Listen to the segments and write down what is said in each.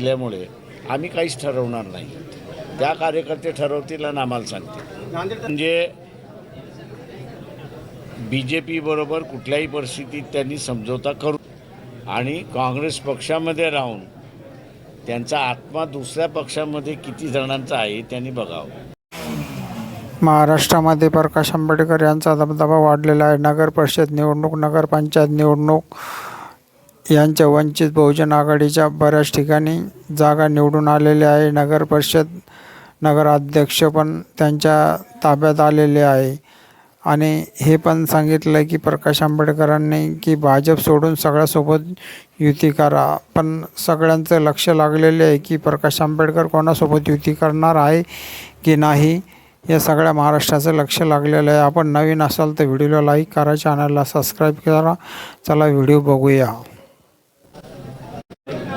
दिल्यामुळे आम्ही काहीच ठरवणार नाही. त्या कार्यकर्ते ठरवतील आणि आम्हाला सांगतील. म्हणजे बी जे पी बरोबर कुठल्याही परिस्थितीत त्यांनी समझोता करू आणि काँग्रेस पक्षामध्ये राहून त्यांचा आत्मा दुसऱ्या पक्षामध्ये किती जणांचा आहे त्यांनी बघावं. महाराष्ट्रामध्ये प्रकाश आंबेडकर यांचा दबदबा वाढलेला आहे. नगर परिषद निवडणूक नगरपंचायत निवडणूक यांच्या वंचित बहुजन आघाडीच्या बऱ्याच ठिकाणी जागा निवडून आलेल्या आहे. नगर परिषद नगराध्यक्ष पण त्यांच्या ताब्यात आलेले आहे. आणि हे पण सांगितलं की प्रकाश आंबेडकरांनी की भाजप सोडून सगळ्यासोबत युती करा. पण सगळ्यांचं लक्ष लागलेले आहे की प्रकाश आंबेडकर कोणासोबत युती करणार आहे की नाही या सगळ्या महाराष्ट्राचं लक्ष लागलेलं आहे. आपण नवीन असाल तर व्हिडिओला लाईक करा चॅनलला सबस्क्राईब करा. चला व्हिडिओ बघूया.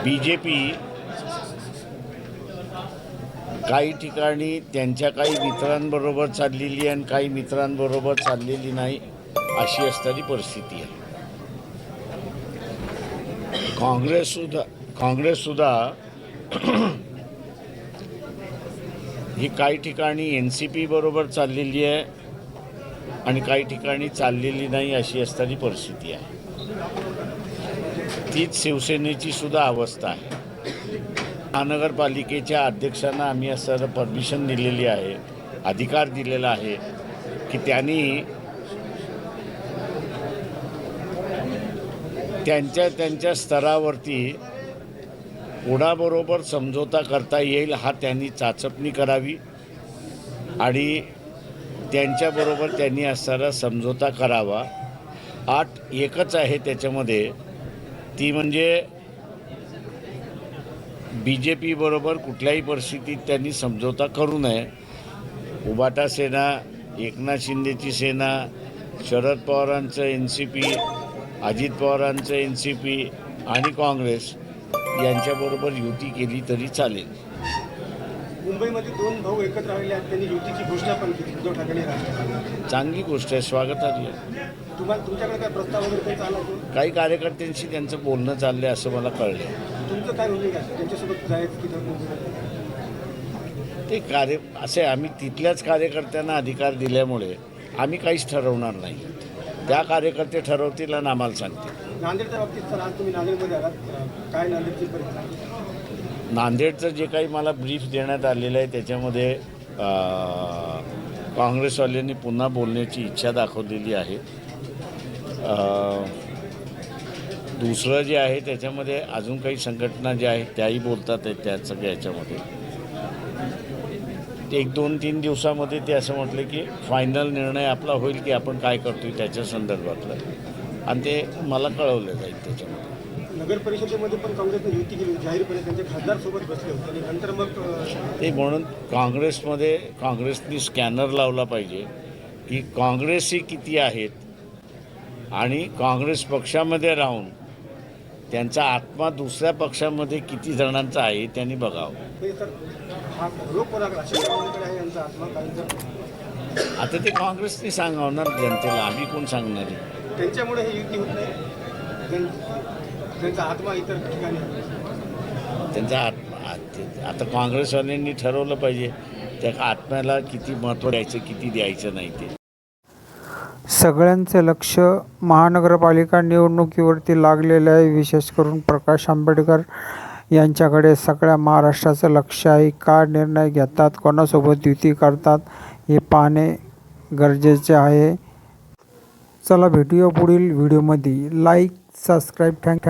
बी जे पी काही ठिकाणी त्यांच्या काही मित्रांबरोबर चाललेली आहे आणि काही मित्रांबरोबर चाललेली नाही अशी असणारी परिस्थिती आहे. काँग्रेससुद्धा काँग्रेससुद्धा ही काही ठिकाणी एन सी पी बरोबर चाललेली आहे आणि काही ठिकाणी चाललेली नाही अशी असणारी परिस्थिती आहे. तीच शिवसेनेची सुद्धा अवस्था आहे. महानगरपालिकेच्या अध्यक्षांना आम्ही असं परमिशन दिलेली आहे अधिकार दिलेला आहे की त्यांनी त्यांच्या त्यांच्या स्तरावरती कोणाबरोबर समझोता करता येईल हा त्यांनी चाचपणी करावी आणि त्यांच्याबरोबर त्यांनी असणारा समझोता करावा. आठ एकच आहे त्याच्यामध्ये ती म्हणजे बी जे पी बरोबर कुठल्याही परिस्थितीत त्यांनी समझोता करू नये. उबाटा सेना एकनाथ शिंदेची सेना शरद पवारांचं एन सी पी अजित पवारांचं एन सी पी आणि काँग्रेस यांच्याबरोबर युती केली तरी चालेल. मुंबईमध्ये दोन भाऊ एकत्र आलेले आहेत. त्यांनी युतीची घोषणा पण केली. उद्धव ठाकरे चांगली गोष्ट आहे. स्वागतार्ह आहे. तुम्हाला तुमच्याकडे काय प्रस्ताव वगैरे आला होतो काही कार्यकर्त्यांशी त्यांचं बोलणं चाललं आहे असं मला कळलं तुमचं काय भूमिका त्यांच्यासोबत जायचं की ठरवून ते कार्य असे आम्ही तिथल्याच कार्यकर्त्यांना अधिकार दिल्यामुळे आम्ही काहीच ठरवणार नाही. त्या कार्यकर्ते ठरवतील आणि आम्हाला सांगतील. नांदेडच्या बाबतीत सर आज तुम्ही नांदेडमध्ये आलात. अं, काय नांदेडची परिस्थिती? नांदेडचं जे काही मला ब्रीफ देण्यात आलेलं आहे त्याच्यामध्ये अं, काँग्रेसवाल्यांनी पुन्हा बोलण्याची इच्छा दाखवलेली आहे. दुसरं जे आहे त्याच्यामध्ये अजून काही संघटना ज्या आहेत त्याही बोलतात आहेत त्या सगळ्या याच्यामध्ये. एक दोन तीन दिवसामध्ये ते असं म्हटलं की फायनल निर्णय आपला होईल की आपण काय करतोय त्याच्या संदर्भातलं. आणि ते मला कळवलं जाईल त्याच्यामध्ये. नगर परिषदेमध्ये पण काँग्रेसने युती केली जाहीरपणे त्यांचे खासदार सोबत बसले होते. आणि नंतर मग ते म्हणून काँग्रेसमध्ये काँग्रेसनी स्कॅनर लावला पाहिजे की काँग्रेसही किती आहेत आणि काँग्रेस पक्षामध्ये राहून त्यांचा आत्मा दुसऱ्या पक्षामध्ये किती जणांचा आहे त्यांनी बघावं. आता ते काँग्रेसनी सांगवणार जनतेला आम्ही कोण सांगणार आहे? त्यांच्यामुळे ही युती होत नाही. त्यांचा आत्मा इतर ठिकाणी. त्यांचा आत्मा आता काँग्रेसवाल्यांनी ठरवलं पाहिजे त्या आत्म्याला किती महत्त्व द्यायचं किती द्यायचं नाही ते. सगळ्यांचे लक्ष महानगरपालिका निवडणुकीवरती लागलेले आहे. विशेष करून प्रकाश आंबेडकर यांच्याकडे सगळ्या महाराष्ट्राचं लक्ष आहे. का निर्णय घेतात? कोणासोबत युती करतात? हे पाहणे गरजेचे आहे. चला भेटूया पुढील व्हिडिओमध्ये. Like subscribe thank